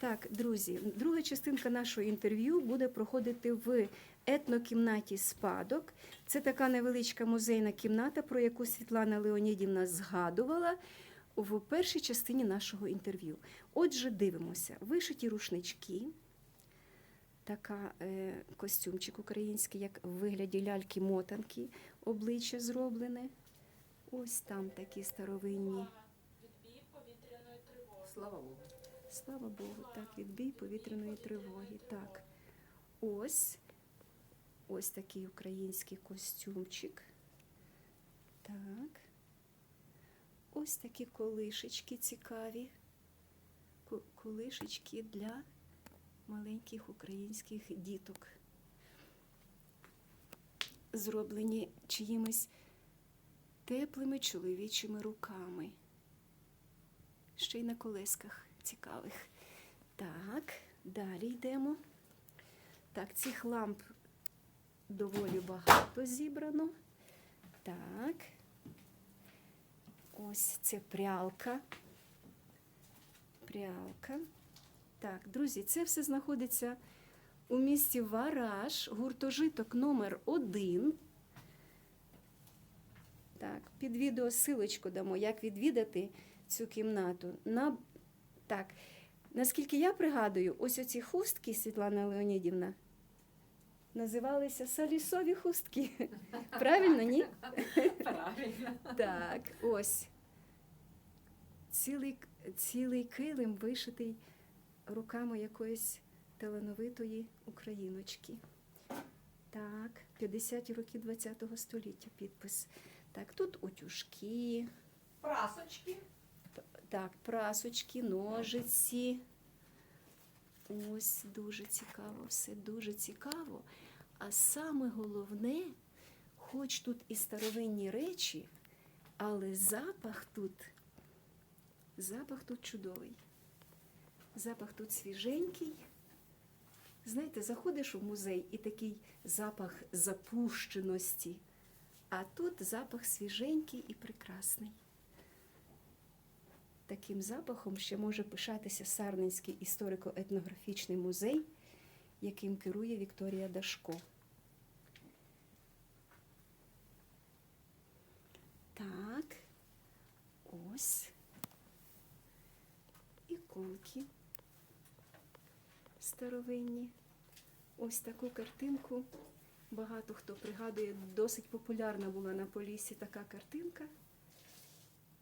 Так, друзі, друга частинка нашого інтерв'ю буде проходити в етнокімнаті спадок. Це така невеличка музейна кімната, про яку Світлана Леонідівна згадувала в першій частині нашого інтерв'ю. Отже, дивимося: вишиті рушнички. Така е, костюмчик український, як в вигляді ляльки-мотанки, обличчя зроблене. Ось там такі старовинні. Слава Богу. Слава Богу, так, відбій повітряної тривоги. Так. Ось. Ось такий український костюмчик. Так. Ось такі колишечки цікаві. Колишечки для маленьких українських діток. Зроблені чиїмись теплими чоловічими руками ще й на колесках цікавих. Так, далі йдемо. Так, цих ламп доволі багато зібрано. Так. Ось це прялка. Прялка. Так, друзі, це все знаходиться у місті Вараж, гуртожиток номер 1 Так, під відео силочку дамо, як відвідати цю кімнату. На... Так, наскільки я пригадую, ось оці хустки, Світлана Леонідівна, називалися салісові хустки. Правильно, ні? Правильно. Так, ось. Цілий, цілий килим вишитий руками якоїсь талановитої україночки. Так, 50 роки ХХ століття підпис. Так, тут утюжки, Прасочки. Так, прасочки, ножиці. Ось дуже цікаво, все дуже цікаво. А саме головне, хоч тут і старовинні речі, але запах тут, запах тут чудовий. Запах тут свіженький. Знаєте, заходиш у музей і такий запах запущеності, а тут запах свіженький і прекрасний. Таким запахом ще може пишатися Сарненський історико-етнографічний музей, яким керує Вікторія Дашко. Так, ось іконки старовинні. Ось таку картинку. Багато хто пригадує, досить популярна була на Поліссі така картинка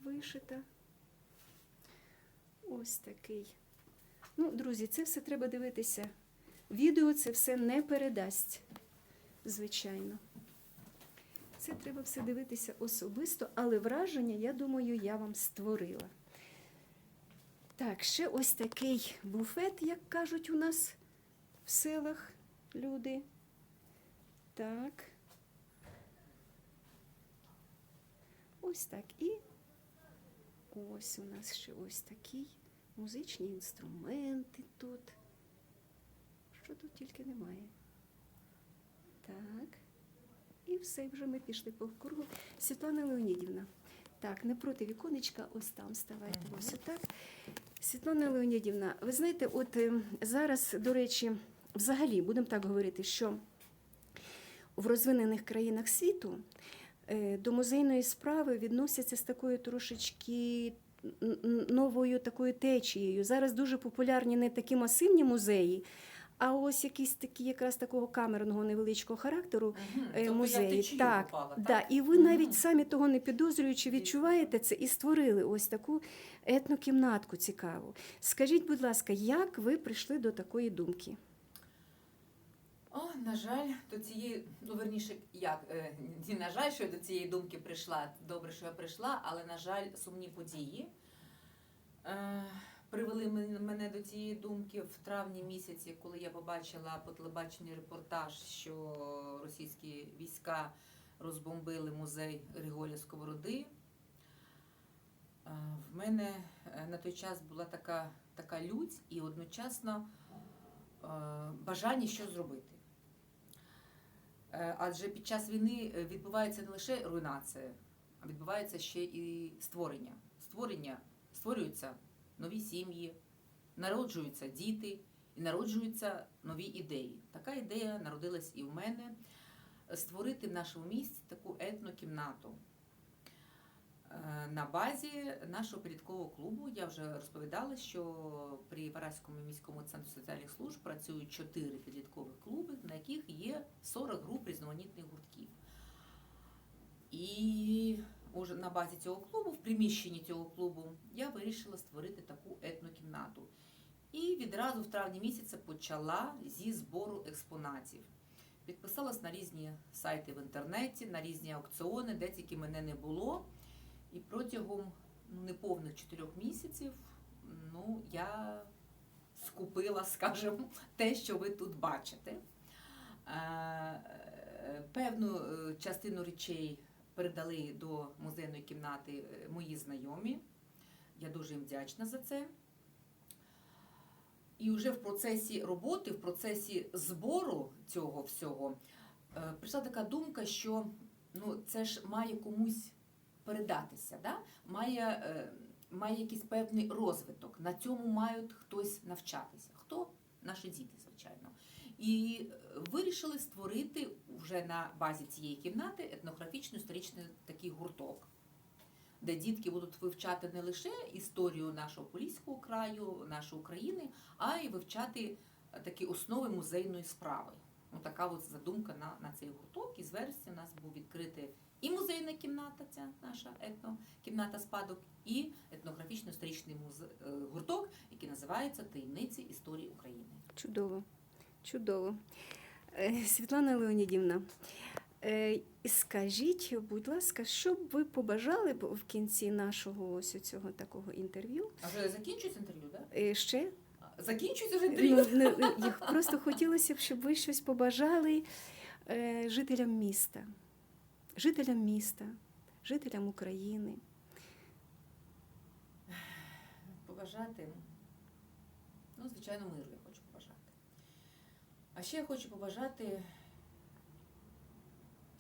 вишита. Ось такий. Ну, друзі, це все треба дивитися. Відео це все не передасть, звичайно. Це треба все дивитися особисто, але враження, я думаю, я вам створила. Так, ще ось такий буфет, як кажуть у нас в селах люди. Так. Ось так. І ось у нас ще ось такий музичні інструменти тут. Що тут тільки немає. Так. І все, вже ми пішли по кругу. Світлана Леонідівна. Так, не проти віконечка, ось там ставайте. Мгм. Ось отак. Світлана Леонідівна, ви знаєте, от е, зараз, до речі, взагалі, будемо так говорити, що в розвинених країнах світу до музейної справи відносяться з такою трошечки новою такою течією. Зараз дуже популярні не такі масивні музеї, а ось якісь такі якраз такого камерного невеличкого характеру е, Тобто в музеї. течію Так, да. І ви навіть самі того не підозрюючи, відчуваєте це і створили ось таку етнокімнатку цікаву. Скажіть, будь ласка, як ви прийшли до такої думки? О, на жаль, до цієї, ну верніше, як не на жаль, що я до цієї думки прийшла. Добре, що я прийшла, але на жаль, сумні події е, привели мене до цієї думки в травні місяці, коли я побачила по телебаченню репортаж, що російські війська розбомбили музей Григорія Сковороди. Е, В мене е, на той час була така, така лють і одночасно е, бажання що зробити. Е, Адже під час війни е, відбувається не лише руйнація, а відбувається ще і створення. Створення створюються нові сім'ї, народжуються діти і народжуються нові ідеї. Така ідея народилась і в мене створити в нашому місті таку етнокімнату. На базі нашого підліткового клубу я вже розповідала, що при Вараському міському центрі соціальних служб працюють чотири підліткових клуби, на яких є 40 груп різноманітних гуртків. І уже на базі цього клубу, в приміщенні цього клубу, я вирішила створити таку етнокімнату. І відразу в травні місяця почала зі збору експонатів. Підписалась на різні сайти в інтернеті, на різні аукціони, де тільки мене не було. І протягом ну, неповних чотирьох місяців ну, я скупила, скажімо, те, що ви тут бачите. Е, Певну е, частину речей передали до музейної кімнати е, мої знайомі. Я дуже їм вдячна за це. І вже в процесі роботи, в процесі збору цього всього, прийшла така думка, що ну, це ж має комусь передатися, да? має, е, має якийсь певний розвиток. На цьому мають хтось навчатися. Хто? Наші діти, звичайно. І е, вирішили створити вже на базі цієї кімнати етнографічно історичний такий гурток, де дітки будуть вивчати не лише історію нашого Поліського краю, нашої України, а й вивчати такі основи музейної справи. Ну, така от задумка на, на цей гурток. І з вересня у нас був відкритий і музейна кімната, ця наша етнокімната спадок, і етнографічно-історичний е, гурток, який називається Таємниці історії України. Чудово, чудово. Е, Світлана Леонідівна, е, скажіть, будь ласка, що б ви побажали б в кінці нашого ось цього такого інтерв'ю? А вже закінчується інтерв'ю, так? Ще Закінчується вже інтерв'ю? ну, їх просто хотілося б, щоб ви щось побажали жителям міста, жителям міста, жителям України. побажати. Ну, звичайно, миру я хочу побажати. А ще я хочу побажати,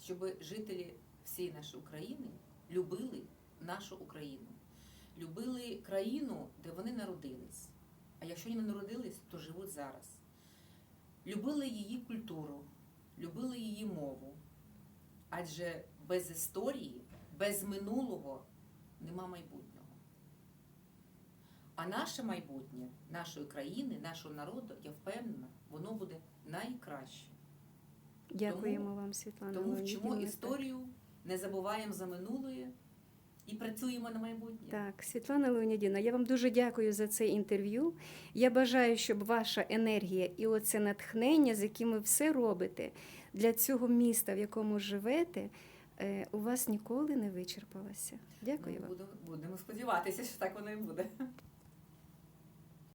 щоб жителі всієї нашої України любили нашу Україну, любили країну, де вони народились. А якщо не народились, то живуть зараз. Любили її культуру, любили її мову. Адже без історії, без минулого нема майбутнього. А наше майбутнє, нашої країни, нашого народу, я впевнена, воно буде найкраще. Дякуємо вам, Світлана Тому вчимо історію, не забуваємо за минуле і працюємо на майбутнє. Так, Світлана Леонідівна, я вам дуже дякую за це інтерв'ю. Я бажаю, щоб ваша енергія і оце натхнення, з яким ви все робите для цього міста, в якому живете, е, у вас ніколи не вичерпалася. Дякую вам. будемо сподіватися, що так воно і буде.